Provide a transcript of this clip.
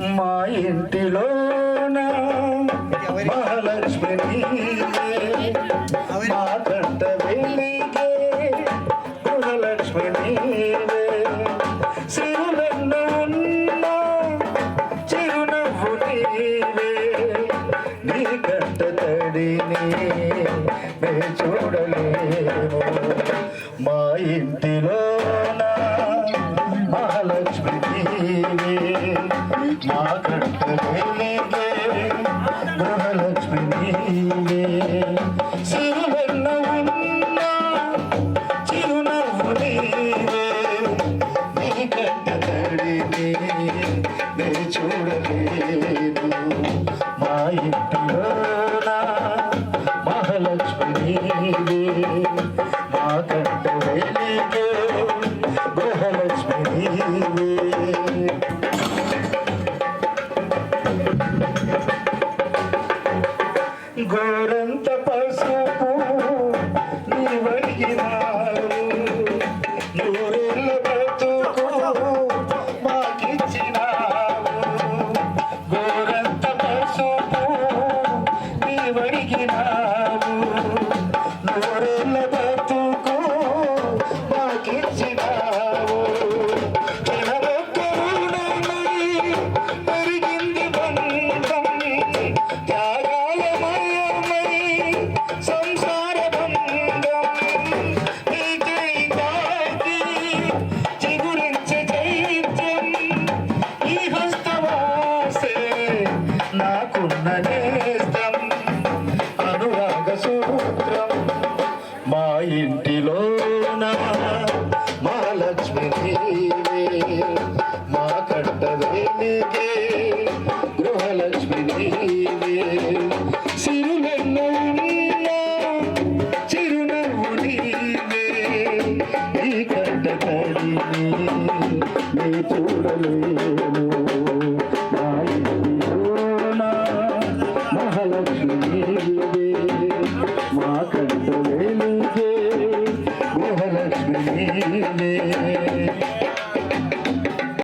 మా ఇంటిలోన మహాలక్ష్మి. మా కంట వెలిగే గృహలక్ష్మి నీవే. సిరులెన్న ఉన్నా చిరునవ్వు నీవే. నీ కంట తడిని నే చూడలేము మా ఇంటిలోన మా కంట వెలిగే గృహలక్ష్మి నీవే సిరులెన్న ఉన్నా చిరునవ్వు నీవే నీ కంట తడిని నే చూడలేను మా ఇంటిలోన మహాలక్ష్మి నీవే మా కట్ట గోరంత పసుపు ಲಕ್ಷ್ಮಿ ದೇವೆ ಮಾ ಕಟ್ಟವೇನಿಗೆ ಗೃಹಲಕ್ಷ್ಮಿ ದೇವೆ ಸಿರುನನ್ನು ಚಿರುನವ್ವು ನೀವೆ ಈ ಕಟ್ಟ ನೀ ಕೂಡಲೇನು Amen.